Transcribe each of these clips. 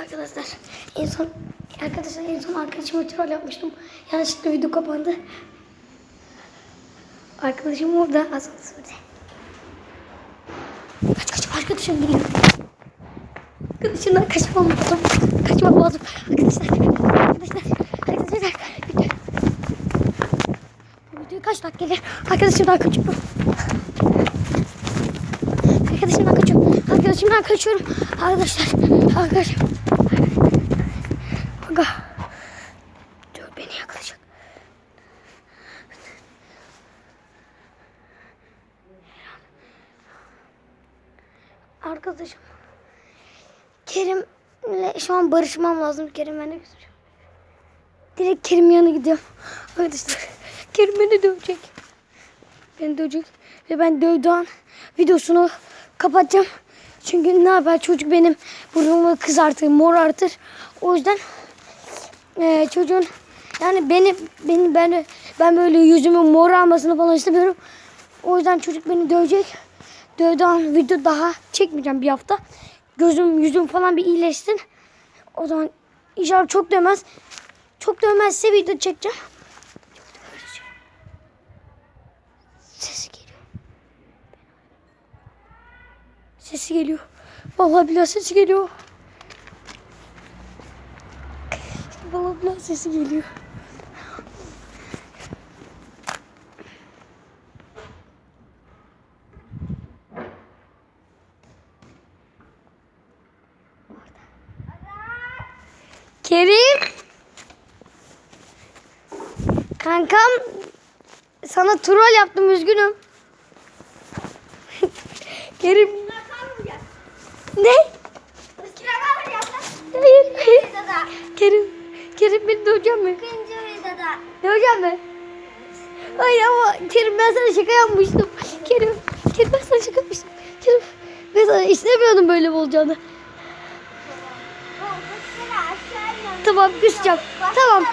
Arkadaşlar en son arkadaşlar en son arkadaşıma troll yapmıştım. Yanlışlıkla video kapandı. Arkadaşım orada asansörde. Kaç kaç arkadaşım geliyor. Arkadaşımdan kaçmam lazım. Kaçmam lazım. Arkadaşlar. Arkadaşlar. Arkadaşlar. Bu video kaç dakika gelir? Arkadaşımdan kaçıyorum. Arkadaşımdan kaçıyorum. Arkadaşımdan kaçıyorum. Arkadaşlar. Arkadaşım. Arkadaşım. Kerim'le şu an barışmam lazım. Kerim beni götürüyor. Direkt Kerim yanına gidiyorum. Arkadaşlar. Kerim beni dövecek. Beni dövecek. Ve ben dövdüğü an videosunu kapatacağım. Çünkü ne yapar çocuk benim burnumu kızartır, morartır. O yüzden eee, çocuğun yani beni beni ben ben böyle yüzümün morarmasını falan istemiyorum. O yüzden çocuk beni dövecek. Dövdüğü an video daha çekmeyeceğim bir hafta. Gözüm yüzüm falan bir iyileşsin. O zaman inşallah çok dövmez. Çok dövmezse video çekeceğim. Sesi geliyor. Sesi geliyor. Vallahi billahi sesi geliyor. Vallahi billahi sesi geliyor. Kerim. Kankam sana troll yaptım üzgünüm. Kerim. Ne? Hayır, hayır. Kerim. Kerim beni dövecek mi? Dövecek mi? Hayır ama Kerim ben sana şaka yapmıştım. Kerim. Kerim ben sana şaka yapmıştım. Kerim. Ben sana istemiyordum böyle olacağını. Tamam küseceğim. Tamam.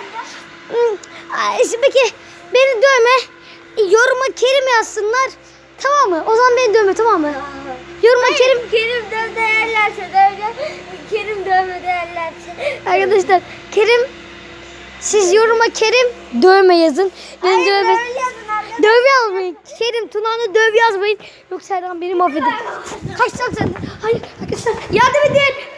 Peki beni dövme. Yoruma Kerim yazsınlar. Tamam mı? O zaman beni dövme tamam mı? Yoruma Kerim. Kerim döv değerlerse döveceğim. Kerim dövme değerlerse. Arkadaşlar Kerim siz yoruma Kerim dövme yazın. Beni Hayır, dövme. döv. Döv yazmayın. Kerim Tuna'nı döv yazmayın. Yoksa her an beni mahvedin. Kaçacağım sen. Hayır arkadaşlar yardım edin.